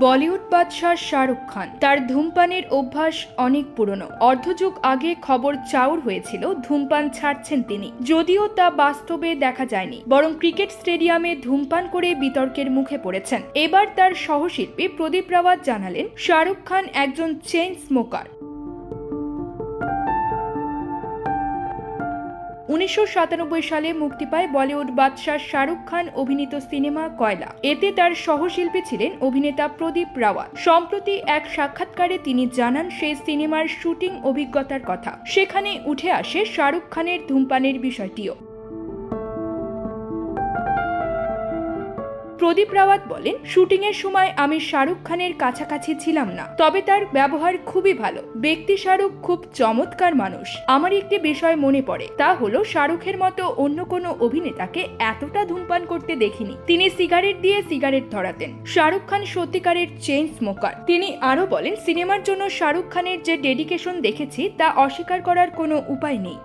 বলিউড বাদশাহ শাহরুখ খান। তার ধূমপানের অভ্যাস অনেক পুরনো। অর্ধযুগ আগে খবর চাউর হয়েছিল, ধূমপান ছাড়ছেন তিনি। যদিও তা বাস্তবে দেখা যায়নি, বরং ক্রিকেট স্টেডিয়ামে ধূমপান করে বিতর্কের মুখে পড়েছেন। এবার তার সহশিল্পী প্রদীপ রাওয়াত জানালেন, শাহরুখ খান একজন চেইন স্মোকার। উনিশশো সাতানব্বই সালে মুক্তি পায় বলিউড বাদশাহ শাহরুখ খান অভিনীত সিনেমা কয়লা। এতে তার সহশিল্পী ছিলেন অভিনেতা প্রদীপ রাওয়াত। সম্প্রতি এক সাক্ষাৎকারে তিনি জানান সেই সিনেমার শুটিং অভিজ্ঞতার কথা। সেখানে উঠে আসে শাহরুখ খানের ধূমপানের বিষয়টিও। প্রদীপ রাওয়াত বলেন শুটিং এর সময় আমি শাহরুখ খানের কাছাকাছি ছিলাম না। তবে তার ব্যবহার খুবই ভালো। ব্যক্তি শাহরুখ খুব চমৎকার মানুষ। আমার একটি বিষয় মনে পড়ে। তা হলো, শাহরুখের মতো অন্য কোনো অভিনেতাকে এতটা ধূমপান করতে দেখিনি। তিনি সিগারেট দিয়ে সিগারেট ধরাতেন। শাহরুখ খান সত্যিকারের চেইন স্মোকার। তিনি আরও বলেন, সিনেমার জন্য শাহরুখ খানের যে ডেডিকেশন দেখেছি, তা অস্বীকার করার কোনো উপায় নেই।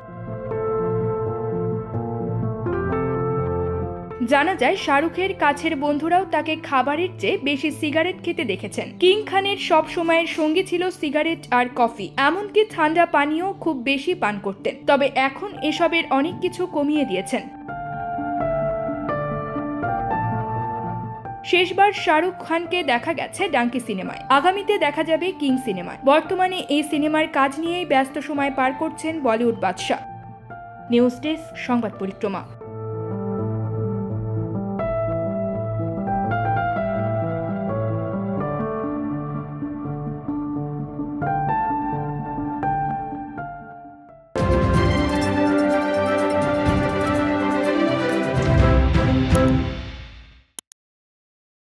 জানা যায়, শাহরুখের কাছের বন্ধুরাও তাকে খাবারের চেয়ে বেশি সিগারেট খেতে দেখেছেন। কিং খানের সব সময়ের সঙ্গী ছিল সিগারেট আর কফি। এমনকি ঠান্ডা পানীয় খুব বেশি পান করতেন। তবে এখন এসবের অনেক কিছু কমিয়ে দিয়েছেন। শেষবার শাহরুখ খানকে দেখা গেছে ডাঙ্কি সিনেমায়। আগামীতে দেখা যাবে কিং সিনেমায়। বর্তমানে এই সিনেমার কাজ নিয়েই ব্যস্ত সময় পার করছেন বলিউড বাদশাহ। নিউজ ডেস্ক, সংবাদ পরিক্রমা।